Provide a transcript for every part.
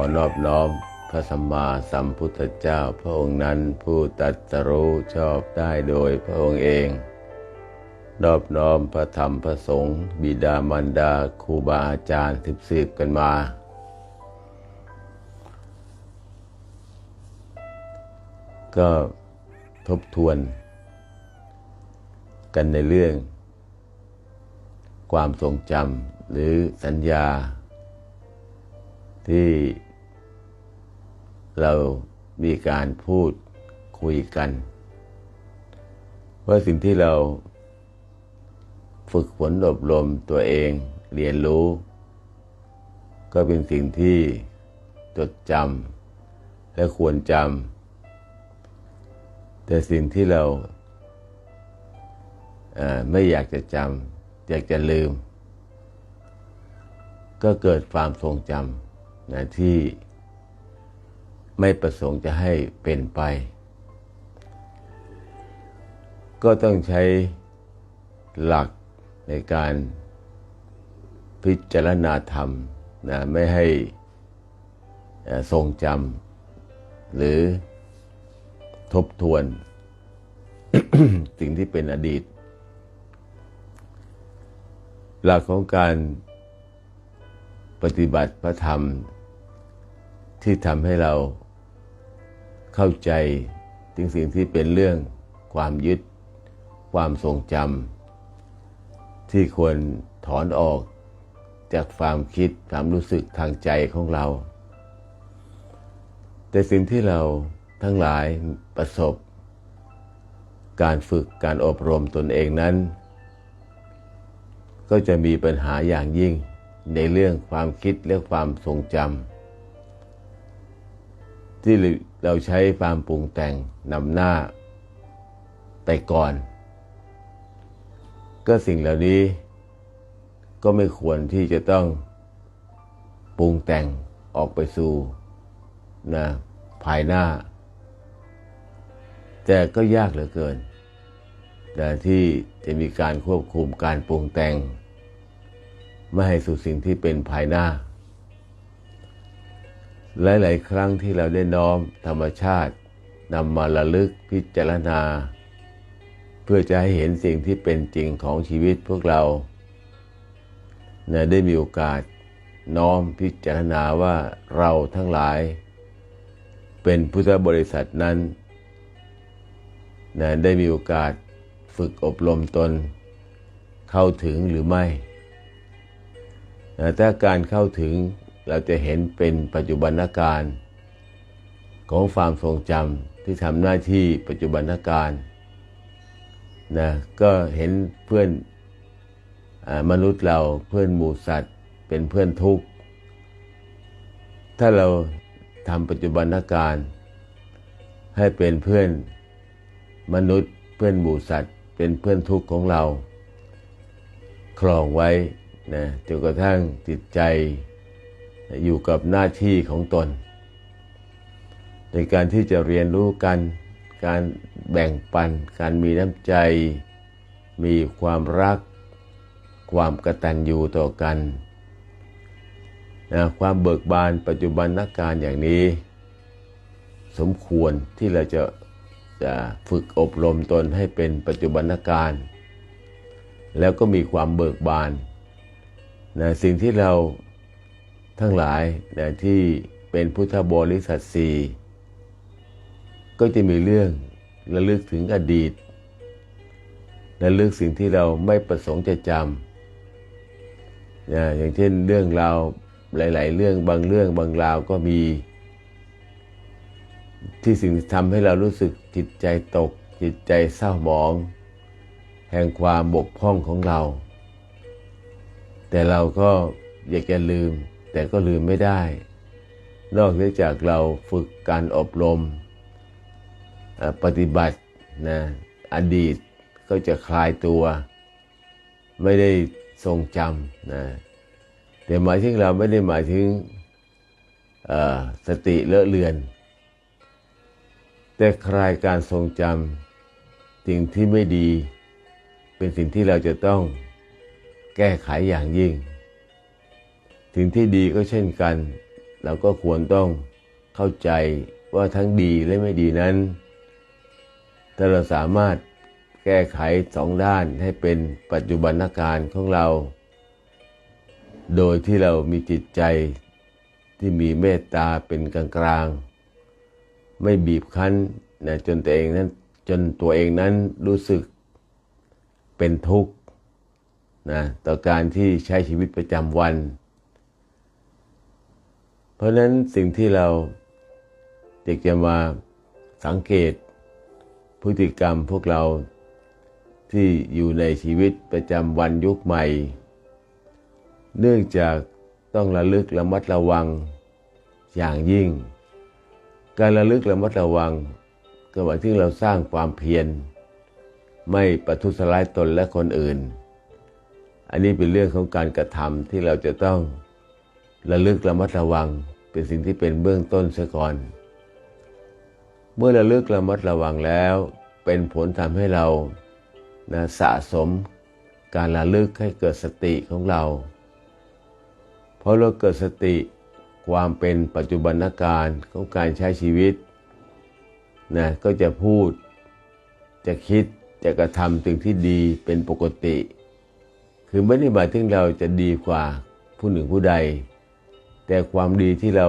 อนอบน้อมพระสัมมาสัมพุทธเจ้าพระองค์นั้นผู้ตรัสรู้ชอบได้โดยพระองค์เอง นอบน้อมพระธรรมพระสงฆ์บิดามารดาครูบาอาจารย์ทิบสืบกันมา ก็ทบทวนกันในเรื่อง ความทรงจำหรือสัญญาที่ เรามีการพูดคุยกัน ว่าสิ่งที่เราฝึกฝนอบรมตัวเองเรียนรู้ ก็เป็นสิ่งที่จดจำและควรจำแต่สิ่งที่เราไม่อยากจะจำอยากจะลืม ก็เกิดความทรงจำนะที่ ไม่ประสงค์จะให้เป็นไป ก็ต้องใช้หลักในการพิจารณาธรรมนะไม่ให้ทรงจำหรือทบทวน สิ่งที่เป็นอดีต หลักของการปฏิบัติพระธรรมที่ทำให้เรา เข้าใจถึงสิ่งที่เป็นเรื่องความยึด ความทรงจำที่ควรถอนออกจากความคิดความรู้สึกทางใจของเรา แต่สิ่งที่เราทั้งหลายประสบ การฝึกการอบรมตนเองนั้น ก็จะมีปัญหาอย่างยิ่งในเรื่องความคิดและความทรงจำ ที่เราใช้ความปรุงแต่งนำหน้าไปก่อน ก็สิ่งเหล่านี้ ก็ไม่ควรที่จะต้องปรุงแต่งออกไปสู่นะภายหน้า แต่ก็ยากเหลือเกินแต่ที่จะมีการควบคุมการปรุงแต่ง ไม่ให้สู่สิ่งที่เป็นภายหน้า หลายๆครั้งที่เราได้น้อมธรรมชาตินำมาระลึกพิจารณา เพื่อจะให้เห็นสิ่งที่เป็นจริงของชีวิตพวกเรานะได้มีโอกาสน้อมพิจารณาว่าเราทั้งหลาย เป็นพุทธบริษัทนั้นนะได้มีโอกาสฝึกอบรมตน เข้าถึงหรือไม่นะถ้าการเข้าถึง เราจะเห็นเป็นปัจจุบันการของความทรงจำที่ทำหน้าที่ปัจจุบันการนะก็เห็นเพื่อนอมนุษย์เราเพื่อนหมูสัตว์ เป็นเพื่อนทุกข์ ถ้าเราทำปัจจุบันการ ให้เป็นเพื่อนมนุษย์ เพื่อนหมูสัตว์ เป็นเพื่อนทุกข์ของเราครองไว้นะจนกระทั่งจิตใจ อยู่กับหน้าที่ของตน ในการที่จะเรียนรู้กัน การแบ่งปัน การมีน้ำใจ มีความรัก ความกตัญญูต่อกันนะความเบิกบานปัจจุบันนักการอย่างนี้ สมควรที่เราจะจะฝึกอบรมตนให้เป็นปัจจุบันนัการ แล้วก็มีความเบิกบานนะสิ่งที่เรา ทั้งหลายนะที่เป็นพุทธบริษัทสี่ก็จะมีเรื่องระลึกถึงอดีตระลึกสิ่งที่เราไม่ประสงค์จะจำนะอย่างเช่นเรื่องราวหลาย ๆ เรื่องบางเรื่องบางราวก็มี ที่สิ่งทำให้เรารู้สึกจิตใจตก จิตใจเศร้าหมอง แห่งความบกพร่องของเรา แต่เราก็อยากจะลืม แต่ก็ลืมไม่ได้ นอกจากเราฝึกการอบรม ปฏิบัตินะอดีตก็จะคลายตัว ไม่ได้ทรงจำนะแต่หมายถึงเราไม่ได้หมายถึงสติเลอะเลือน แต่คลายการทรงจำสิ่งที่ไม่ดี เป็นสิ่งที่เราจะต้องแก้ไขอย่างยิ่ง สิ่งที่ดีก็เช่นกัน เราก็ควรต้องเข้าใจว่าทั้งดีและไม่ดีนั้น ถ้าเราสามารถแก้ไขสองด้านให้เป็นปัจจุบันการของเรา โดยที่เรามีจิตใจที่มีเมตตาเป็นกลางกลางไม่บีบคั้นนะจนตัวเองนั้นจนตัวเองนั้นรู้สึกเป็นทุกข์นะต่อการที่ใช้ชีวิตประจำวัน เพราะนั้นสิ่งที่เราอยากจะมาสังเกตพฤติกรรมพวกเราที่อยู่ในชีวิตประจำวันยุคใหม่ เนื่องจากต้องระลึกระมัดระวังอย่างยิ่ง การระลึกระมัดระวังก็หมายถึงเราสร้างความเพียรไม่ประทุษร้ายตนและคนอื่น อันนี้เป็นเรื่องของการกระทำที่เราจะต้อง ระลึกระมัดระวังเป็นสิ่งที่เป็นเบื้องต้นเสียก่อน เมื่อระลึกระมัดระวังแล้ว เป็นผลทำให้เรานะสะสมการระลึกให้เกิดสติของเราเพราะเราเกิดสติความเป็นปัจจุบันการของการใช้ชีวิตนะก็จะพูด จะคิดจะกระทำสิ่งที่ดีเป็นปกติ คือไม่ได้หมายถึงเราจะดีกว่าผู้หนึ่งผู้ใด แต่ความดีที่เรา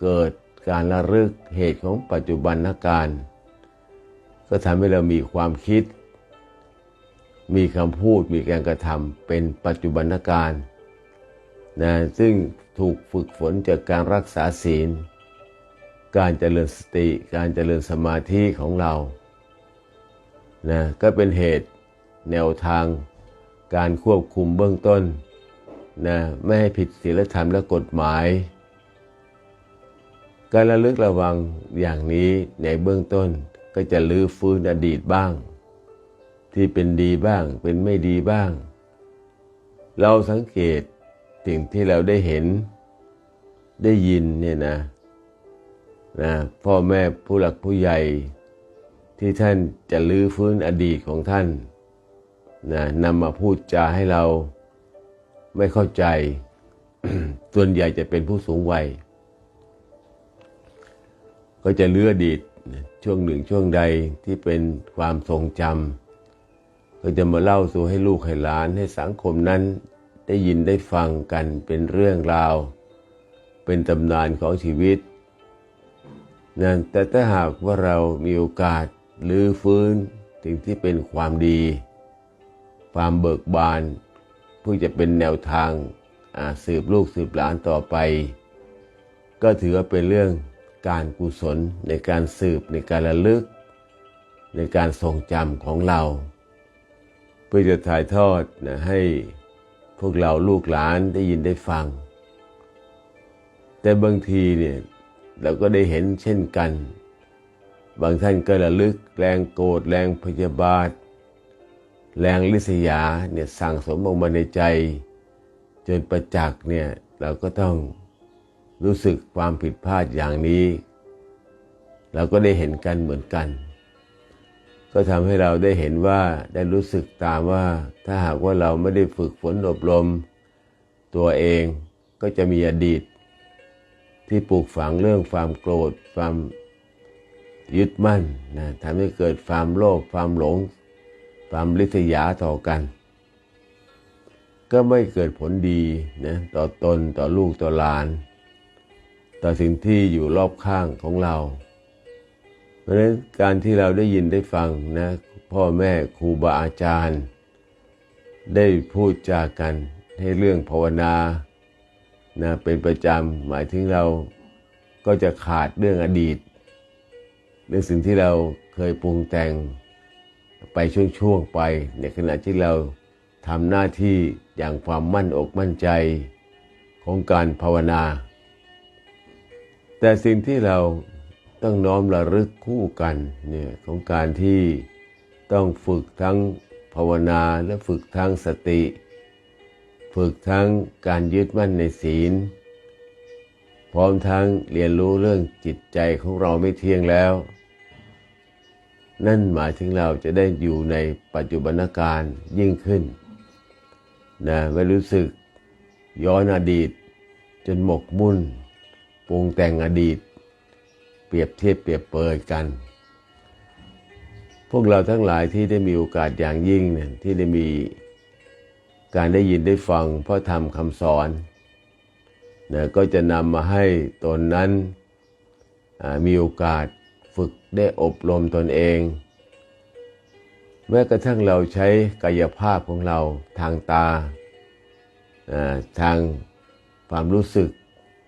เกิดการระลึกเหตุของปัจจุบันนการ ก็ทำให้เรามีความคิด มีคำพูดมีการกระทำเป็นปัจจุบันการนะซึ่งถูกฝึกฝนจากการรักษาศีล การเจริญสติ การเจริญสมาธิของเรานะก็เป็นเหตุแนวทางการควบคุมเบื้องต้น นะไม่ให้ผิดศีลธรรมและกฎหมาย การระลึกระวังอย่างนี้ในเบื้องต้นก็จะลื้อฟื้นอดีตบ้าง ที่เป็นดีบ้างเป็นไม่ดีบ้าง เราสังเกตสิ่งที่เราได้เห็นได้ยินเนี่ยนะนะพ่อแม่ผู้หลักผู้ใหญ่ที่ท่านจะลื้อฟื้นอดีตของท่านนะนำมาพูดจาให้เรา ไม่เข้าใจ ส่วนใหญ่จะเป็นผู้สูงวัย ก็จะเลืออดีตช่วงหนึ่งช่วงใดที่เป็นความทรงจำก็จะมาเล่าสู่ให้ลูกให้หลานให้สังคมนั้นได้ยินได้ฟังกันเป็นเรื่องราว เป็นตำนานของชีวิตนะแต่ถ้าหากว่าเรามีโอกาสลื้อฟื้นสิ่งที่เป็นความดี ความเบิกบาน เพื่อจะเป็นแนวทางสืบลูกสืบหลานต่อไป ก็ถือว่าเป็นเรื่องการกุศลในการสืบในการระลึก ในการทรงจำของเรา เพื่อจะถ่ายทอดนะให้พวกเราลูกหลานได้ยินได้ฟัง แต่บางทีเนี่ยเราก็ได้เห็นเช่นกัน บางท่านก็ระลึกแรงโกรธแรงพยาบาท แรงลิษยาเนี่ยสั่งสมออกมาในใจ จนประจักษ์เนี่ยเราก็ต้องรู้สึกความผิดพลาดอย่างนี้ เราก็ได้เห็นกันเหมือนกัน ก็ทำให้เราได้เห็นว่าได้รู้สึกตามว่าถ้าหากว่าเราไม่ได้ฝึกฝนอบรม ตัวเองก็จะมีอดีต ที่ปลูกฝังเรื่องความโกรธความยึดมั่นนะทำให้เกิดความโลภความหลง ความลิษยาต่อกัน ก็ไม่เกิดผลดีนะต่อตนต่อลูกต่อหลาน ต่อสิ่งที่อยู่รอบข้างของเรา เพราะฉะนั้นการที่เราได้ยินได้ฟังนะพ่อแม่ครูบาอาจารย์ ได้พูดจากันให้เรื่องภาวนานะเป็นประจำหมายถึงเราก็จะขาดเรื่องอดีต เรื่องสิ่งที่เราเคยปรุงแต่ง ไปช่วงๆไป ในขณะที่เราทำหน้าที่อย่างความมั่นอกมั่นใจของการภาวนา แต่สิ่งที่เราต้องน้อมระลึกคู่กันเนี่ยของการที่ต้องฝึกทั้งภาวนาและฝึกทั้งสติ ฝึกทั้งการยึดมั่นในศีล พร้อมทั้งเรียนรู้เรื่องจิตใจของเราไม่เที่ยงแล้ว นั่นหมายถึงเราจะได้อยู่ในปัจจุบันการยิ่งขึ้นนะไม่รู้สึกย้อนอดีต จนหมกมุ่นปรุงแต่งอดีต เปรียบเทียบเปรียบเปรยกัน พวกเราทั้งหลายที่ได้มีโอกาสอย่างยิ่งเนี่ยที่ได้มีการได้ยินได้ฟังพระธรรมคำสอนนะก็จะนำมาให้ตนนั้นมีโอกาส ได้อบรมตนเอง แม้กระทั่งเราใช้กายภาพของเราทางตา ทางความรู้สึก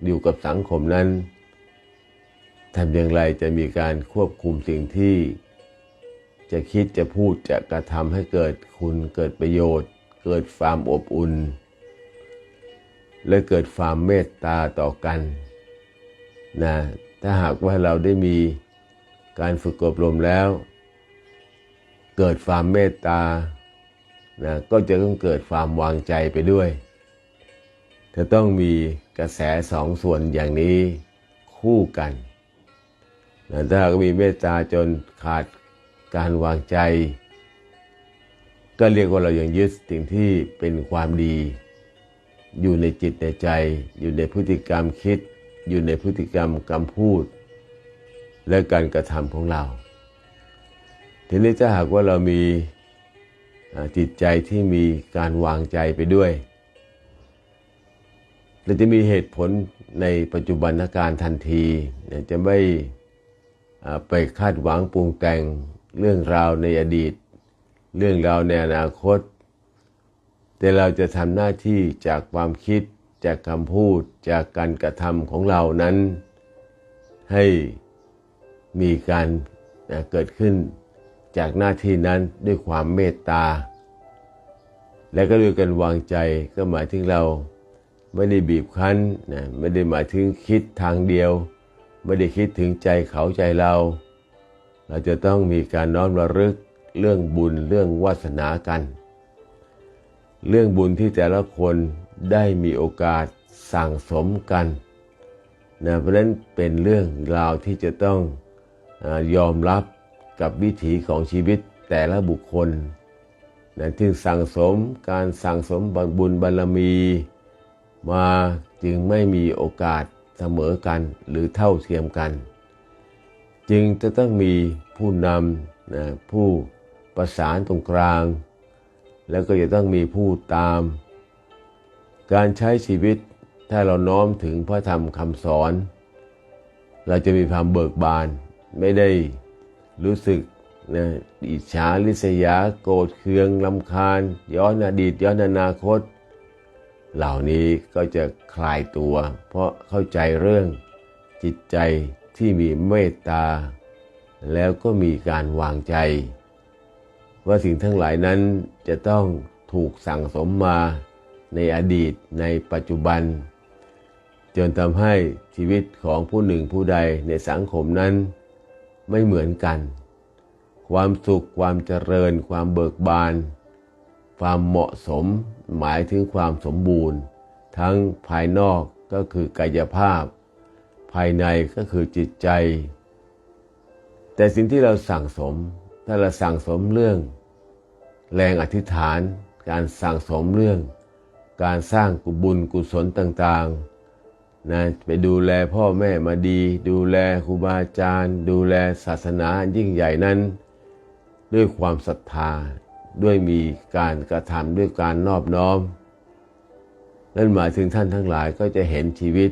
อยู่กับสังคมนั้นทำอย่างไรจะมีการควบคุมสิ่งที่ จะคิดจะพูดจะกระทำให้เกิดคุณเกิดประโยชน์ เกิดความอบอุ่น และเกิดความเมตตาต่อกันนะถ้าหากว่าเราได้มี การฝึกอบรมแล้ว เกิดความเมตตานะก็จะต้องเกิดความวางใจไปด้วยจะต้องมีกระแสสองส่วนอย่างนี้คู่กันนะถ้าหากมีเมตตาจนขาดการวางใจ ก็เรียกว่าเรายังยึดสิ่งที่เป็นความดี อยู่ในจิตในใจ อยู่ในพฤติกรรมคิด อยู่ในพฤติกรรมคำพูด และการกระทำของเรา ทีนี้ถ้าหากว่าเรามีจิตใจที่มีการวางใจไปด้วยเราจะมีเหตุผลในปัจจุบันการทันที จะไม่ไปคาดหวังปรุงแต่งเรื่องราวในอดีต เรื่องราวในอนาคต แต่เราจะทำหน้าที่จากความคิดจากคำพูดจากการกระทำของเรานั้น ให้ มีการเกิดขึ้นจากหน้าที่นั้นด้วยความเมตตา และก็ด้วยการวางใจก็หมายถึงเราไม่ได้บีบคั้นนะไม่ได้หมายถึงคิดทางเดียว ไม่ได้คิดถึงใจเขาใจเรา เราจะต้องมีการน้อมระลึกเรื่องบุญเรื่องวาสนากัน เรื่องบุญที่แต่ละคนได้มีโอกาสสั่งสมกันนะเพราะนั้นเป็นเรื่องราวที่จะต้อง ยอมรับกับวิถีของชีวิตแต่ละบุคคลนะที่สั่งสมการสั่งสมบุญบารมี มาจึงไม่มีโอกาสเสมอกันหรือเท่าเทียมกัน จึงจะต้องมีผู้นำนะผู้ประสานตรงกลาง แล้วก็จะต้องมีผู้ตาม การใช้ชีวิตถ้าเราน้อมถึงพระธรรมคำสอน เราจะมีความเบิกบาน ไม่ได้รู้สึกนะอิจฉาริษยาโกรธเคืองลำคาญ ย้อนอดีตย้อนอนาคต เหล่านี้ก็จะคลายตัว เพราะเข้าใจเรื่องจิตใจที่มีเมตตา แล้วก็มีการวางใจ ว่าสิ่งทั้งหลายนั้นจะต้องถูกสั่งสมมาในอดีตในปัจจุบัน จนทำให้ชีวิตของผู้หนึ่งผู้ใดในสังคมนั้น ไม่เหมือนกัน ความสุขความเจริญ ความเบิกบาน ความเหมาะสมหมายถึงความสมบูรณ์ ทั้งภายนอกก็คือกายภาพ ภายในก็คือจิตใจ แต่สิ่งที่เราสั่งสม ถ้าเราสั่งสมเรื่อง แรงอธิษฐาน การสั่งสมเรื่อง การสร้างกุบุญกุศลต่างๆ นะไปดูแลพ่อแม่มาดี ดูแลครูบาอาจารย์ ดูแลศาสนายิ่งใหญ่นั้น ด้วยความศรัทธาด้วยมีการกระทำด้วยการนอบน้อม นั่นหมายถึงท่านทั้งหลายก็จะเห็นชีวิต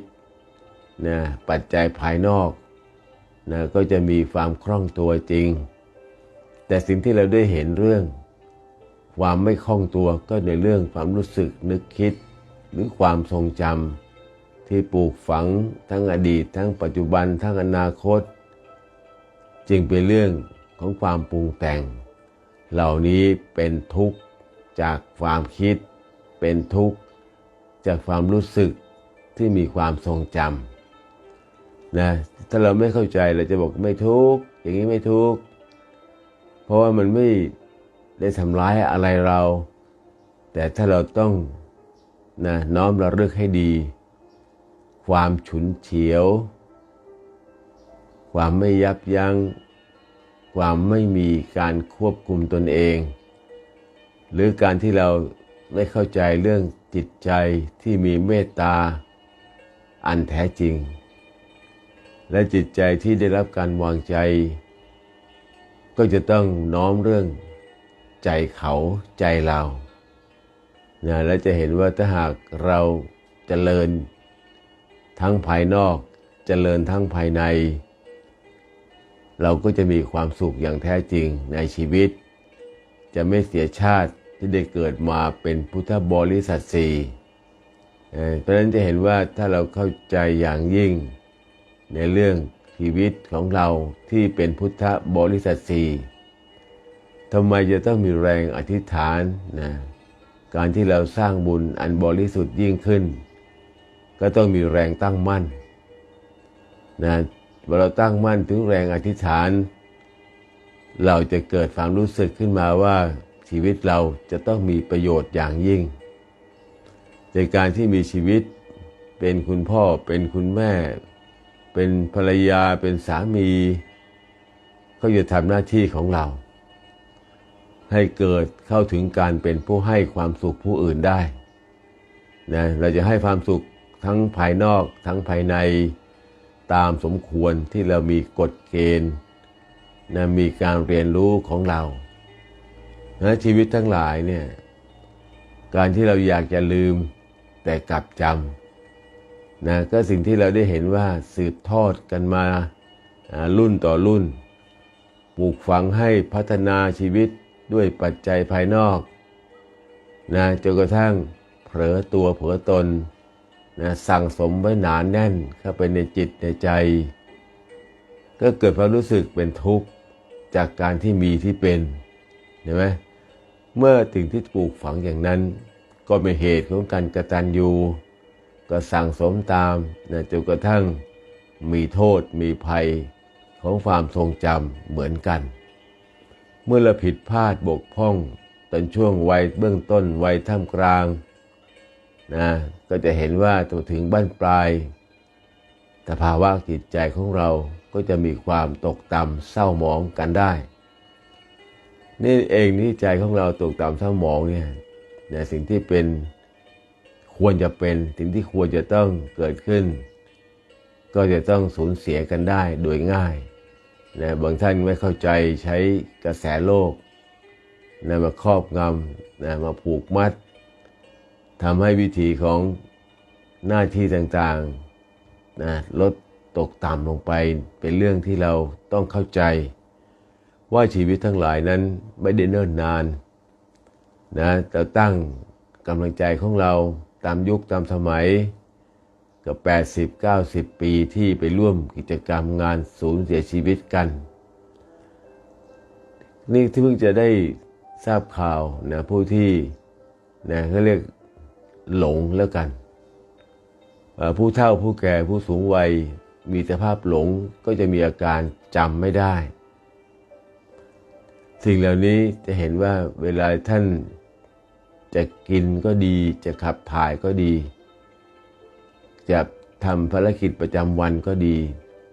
นะปัจจัยภายนอกนะก็จะมีความคล่องตัวจริง แต่สิ่งที่เราได้เห็นเรื่อง ความไม่คล่องตัวก็ในเรื่องความรู้สึกนึกคิดหรือความทรงจำ ที่ปลูกฝังทั้งอดีต ทั้งปัจจุบันทั้งอนาคต จึงเป็นเรื่องของความปรุงแต่ง เหล่านี้เป็นทุกข์จากความคิด เป็นทุกข์จากความรู้สึกที่มีความทรงจำนะถ้าเราไม่เข้าใจเราจะบอกไม่ทุกข์อย่างนี้ไม่ทุกข์เพราะว่ามันไม่ได้ทำร้ายอะไรเรา แต่ถ้าเราต้องนะน้อมระลึกให้ดี ความฉุนเฉียว ความไม่ยับยัง้ง ความไม่มีการควบคุมตนเอง หรือการที่เราไม่เข้าใจเรื่องจิตใจที่มีเมตตา อันแท้จริง และจิตใจที่ได้รับการวางใจ ก็จะต้องน้อมเรื่องใจเขาใจเรานะและจะเห็นว่าถ้าหากเราจเจริญ ทั้งภายนอกจเจริญทั้งภายใน เราก็จะมีความสุขอย่างแท้จริงในชีวิต จะไม่เสียชาติที่ได้เกิดมาเป็นพุทธบริษัทสี่เพราะฉะนั้นจะเห็นว่าถ้าเราเข้าใจอย่างยิ่ง ในเรื่องชีวิตของเราที่เป็นพุทธบริษัทสี่ทำไมจะต้องมีแรงอธิษฐานนะการที่เราสร้างบุญอันบริสุทธิ์ยิ่งขึ้น ก็ต้องมีแรงตั้งมั่นนะเมื่อเราตั้งมั่นถึงแรงอธิษฐาน เราจะเกิดความรู้สึกขึ้นมาว่าชีวิตเราจะต้องมีประโยชน์อย่างยิ่ง ในการที่มีชีวิตเป็นคุณพ่อเป็นคุณแม่ เป็นภรรยาเป็นสามี ก็จะทำหน้าที่ของเรา ให้เกิดเข้าถึงการเป็นผู้ให้ความสุขผู้อื่นได้นะเราจะให้ความสุข ทั้งภายนอกทั้งภายในตามสมควรที่เรามีกฎเกณฑ์นะมีการเรียนรู้ของเรานะชีวิตทั้งหลายเนี่ยการที่เราอยากจะลืมแต่กลับจำนะก็สิ่งที่เราได้เห็นว่าสืบทอดกันมารุ่นต่อรุ่นปลูกฝังให้พัฒนาชีวิตด้วยปัจจัยภายนอกนะจนกระทั่งเผลอตัวเผลอตน นะสั่งสมไว้หนานแน่นเข้าไปในจิตในใจ ก็เกิดความรู้สึกเป็นทุกข์จากการที่มีที่เป็นเห็นไหมเมื่อถึงที่ปลูกฝังอย่างนั้น ก็เป็นเหตุของการกระตันยูก็สั่งสมตามนะจนกระทั่งมีโทษมีภัยของความทรงจำเหมือนกัน เมื่อเราผิดพลาดบกพร่องตอนช่วงวัยเบื้องต้นวัยท่ามกลาง นะก็จะเห็นว่าตัวถึงบ้านปลาย สภาวะจิตใจของเราก็จะมีความตกต่ำเศร้าหมองกันได้ นี่เองที่ใจของเราตกต่ำเศร้าหมองเนี่ยเนี่ยสิ่งที่เป็นควรจะเป็นสิ่งที่ควรจะต้องเกิดขึ้น ก็จะต้องสูญเสียกันได้โดยง่ายนะบางท่านไม่เข้าใจใช้กระแสโลกนะมาครอบงำนะมาผูกมัด ทำให้วิธีของหน้าที่ต่างๆนะลดตกต่ำลงไปเป็นเรื่องที่เราต้องเข้าใจ ว่าชีวิตทั้งหลายนั้นไม่ได้เนิ่นนานนะเราตั้งกำลังใจของเราตามยุคตามสมัยกับ 80-90 ปีที่ไปร่วมกิจกรรมงานสูญเสียชีวิตกัน นี่ที่เพิ่งจะได้ทราบข่าวนะผู้ที่นะเขาเรียก หลงแล้วกัน ผู้เฒ่าผู้แก่ผู้สูงวัยมีสภาพหลงก็จะมีอาการจำไม่ได้ สิ่งเหล่านี้จะเห็นว่าเวลาท่านจะกินก็ดี จะขับถ่ายก็ดี จะทำภารกิจประจำวันก็ดี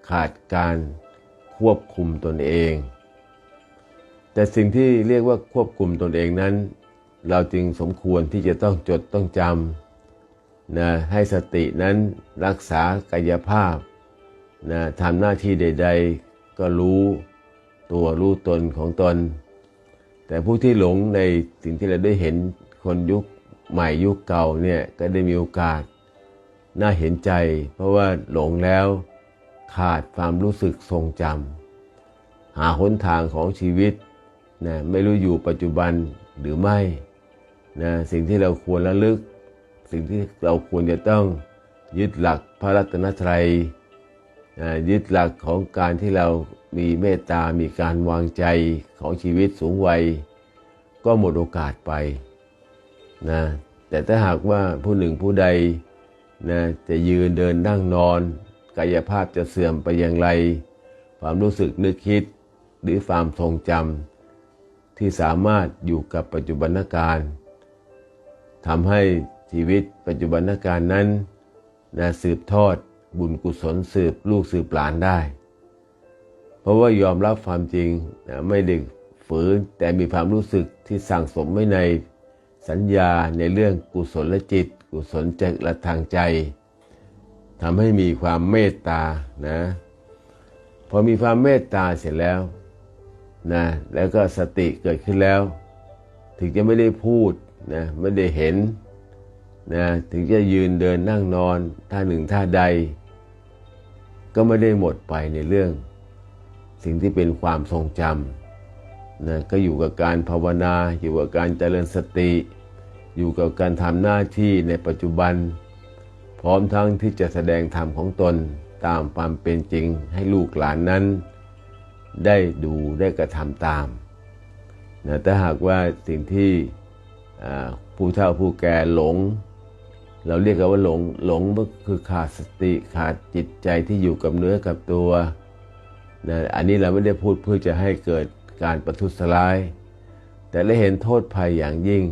ขาดการควบคุมตนเอง แต่สิ่งที่เรียกว่าควบคุมตนเองนั้น เราจึงสมควรที่จะต้องจดต้องจำนะให้สตินั้นรักษากายภาพนะทำหน้าที่ใด ๆ ก็รู้ตัวรู้ตนของตน แต่ผู้ที่หลงในสิ่งที่เราได้เห็นคนยุคใหม่ยุคเก่าเนี่ยก็ได้มีโอกาสน่าเห็นใจ เพราะว่าหลงแล้วขาดความรู้สึกทรงจำหาหนทางของชีวิตนะไม่รู้อยู่ปัจจุบันหรือไม่ นะสิ่งที่เราควรระลึก สิ่งที่เราควรจะต้องยึดหลักพระรัตนตรัยนะยึดหลักของการที่เรามีเมตตา มีการวางใจของชีวิตสูงวัย ก็หมดโอกาสไปนะแต่ถ้าหากว่าผู้หนึ่งผู้ใดนะจะยืนเดินนั่งนอน กายภาพจะเสื่อมไปอย่างไร ความรู้สึกนึกคิดหรือความทรงจำที่สามารถอยู่กับปัจจุบันการ ทำให้ชีวิตปัจจุบันการนั้นนะสืบทอดบุญกุศลสืบลูกสืบหลานได้ เพราะว่ายอมรับความจริงนะไม่ได้ฝืนแต่มีความรู้สึกที่สั่งสมไว้ในสัญญาในเรื่องกุศลจิต กุศลจและทางใจทำให้มีความเมตตานะพอมีความเมตตาเสร็จแล้วนะแล้วก็สติเกิดขึ้นแล้ว ถึงจะไม่ได้พูด นะไม่ได้เห็นนะถึงจะยืนเดินนั่งนอนท่าหนึ่งท่าใด ก็ไม่ได้หมดไปในเรื่อง สิ่งที่เป็นความทรงจำนะก็อยู่กับการภาวนา อยู่กับการเจริญสติ อยู่กับการทำหน้าที่ในปัจจุบัน พร้อมทั้งที่จะแสดงธรรมของตนตามความเป็นจริงให้ลูกหลานนั้น ได้ดูได้กระทำตามนะถ้าหากว่าสิ่งที่ ผู้เฒ่าผู้แก่หลง เราเรียกกันว่าหลงหลงก็คือขาดสติขาดจิตใจที่อยู่กับเนื้อกับตัวนะอันนี้เราไม่ได้พูดเพื่อจะให้เกิดการประทุษร้าย แต่ได้เห็นโทษภัยอย่างยิ่ง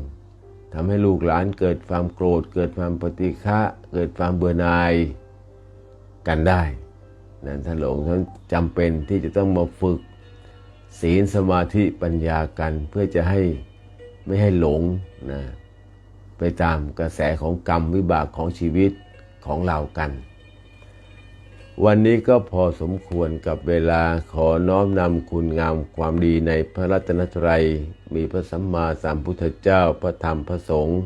ทำให้ลูกหลานเกิดความโกรธ เกิดความปฏิฆะเกิดความเบื่อหน่ายกันได้นะท่านหลวงท่านจำเป็นที่จะต้องมาฝึกศีลสมาธิปัญญากันเพื่อจะให้ ไม่ให้หลงนะไปตามกระแสของกรรมวิบากของชีวิตของเรากัน วันนี้ก็พอสมควรกับเวลาขอน้อมนำคุณงามความดีในพระรัตนตรัย มีพระสัมมาสัมพุทธเจ้าพระธรรมพระสงฆ์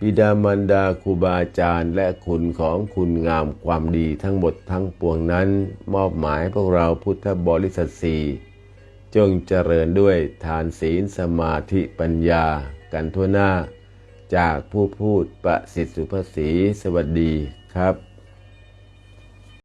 บิดามารดาครูบาอาจารย์ และคุณของคุณงามความดีทั้งหมดทั้งปวงนั้น มอบหมายพวกเราพุทธบริษัทสี่ จงเจริญด้วยทานศีลสมาธิปัญญากันทั่วหน้า จากผู้พูดประสิทธิสุภาษีสวัสดีครับ